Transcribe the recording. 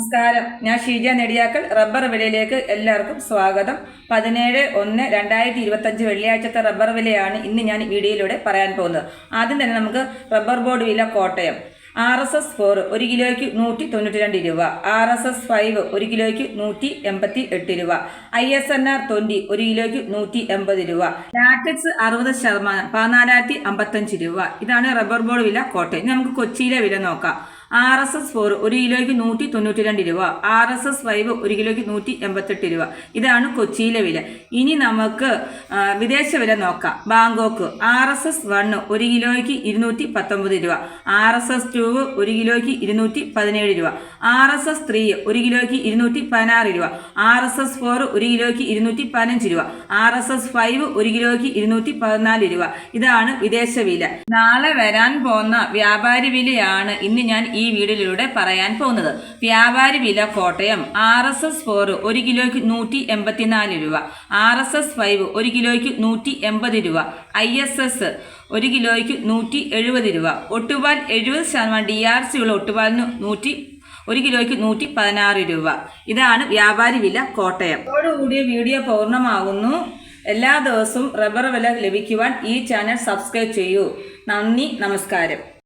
നമസ്കാരം. ഞാൻ ഷീജ നെടിയാക്കൽ റബ്ബർ വിലയിലേക്ക് എല്ലാവർക്കും സ്വാഗതം. പതിനേഴ് ഒന്ന് രണ്ടായിരത്തി ഇരുപത്തഞ്ച് വെള്ളിയാഴ്ചത്തെ റബ്ബർ വിലയാണ് ഇന്ന് ഞാൻ വീഡിയോയിലൂടെ പറയാൻ പോകുന്നത്. ആദ്യം തന്നെ നമുക്ക് റബ്ബർ ബോർഡ് വില Kottayam. R S S four ഒരു കിലോയ്ക്ക് നൂറ്റി തൊണ്ണൂറ്റി രണ്ട് രൂപ. ആർ എസ് എസ് ഫൈവ് ഒരു കിലോയ്ക്ക് നൂറ്റി എൺപത്തി എട്ട് രൂപ. I S N R twenty ഒരു കിലോയ്ക്ക് നൂറ്റി എൺപത് രൂപ. ലാറ്റക്സ് അറുപത് ശതമാനം പതിനാലായിരത്തി അമ്പത്തഞ്ച് രൂപ. ഇതാണ് റബ്ബർ ബോർഡ് വില കോട്ടയം. നമുക്ക് കൊച്ചിയിലെ വില നോക്കാം. ആർ എസ് എസ് ഫോർ ഒരു കിലോയ്ക്ക് നൂറ്റി തൊണ്ണൂറ്റി രണ്ട് രൂപ. ആർ എസ് എസ് ഫൈവ് ഒരു കിലോയ്ക്ക് നൂറ്റി എൺപത്തെട്ട് രൂപ. ഇതാണ് കൊച്ചിയിലെ വില. ഇനി നമുക്ക് വിദേശ വില നോക്കാം. Bangkok R S S one ഒരു കിലോയ്ക്ക് ഇരുന്നൂറ്റി പത്തൊമ്പത് രൂപ. ആർ എസ് എസ് ടു ഒരു കിലോയ്ക്ക് ഇരുന്നൂറ്റി പതിനേഴ് രൂപ. ആർ എസ് എസ് ത്രീ ഒരു കിലോയ്ക്ക് ഇരുന്നൂറ്റി പതിനാറ് രൂപ. ആർ എസ് എസ് ഫോർ ഒരു കിലോയ്ക്ക് ഇരുന്നൂറ്റി പതിനഞ്ച് രൂപ. ആർ എസ് എസ് ഫൈവ് ഒരു കിലോയ്ക്ക് ഇരുന്നൂറ്റി പതിനാല് രൂപ. ഇതാണ് വിദേശ വില. നാളെ വരാൻ പോകുന്ന വ്യാപാരി വിലയാണ് ഇന്ന് ഞാൻ ഈ വീഡിയോയിലൂടെ പറയാൻ പോകുന്നത്. വ്യാപാരി വില Kottayam R S S four ഒരു കിലോയ്ക്ക് നൂറ്റി എൺപത്തിനാല് രൂപ. ആർ എസ് എസ് ഫൈവ് ഒരു കിലോയ്ക്ക് നൂറ്റി എൺപത് രൂപ. ഐ എസ് എസ് ഒരു കിലോയ്ക്ക് നൂറ്റി എഴുപത് രൂപ. ഒട്ടുപാൽ എഴുപത് ശതമാനം ഡി ആർ സി ഉള്ള ഒട്ടുപാലിന് നൂറ്റി ഒരു കിലോയ്ക്ക് നൂറ്റി പതിനാറ് രൂപ. ഇതാണ് വ്യാപാരി വില കോട്ടയം. കൂടിയ വീഡിയോ പൂർണമാകുന്നു. എല്ലാ ദിവസവും റബ്ബർ വില ലഭിക്കുവാൻ ഈ ചാനൽ സബ്സ്ക്രൈബ് ചെയ്യൂ. നന്ദി നമസ്കാരം.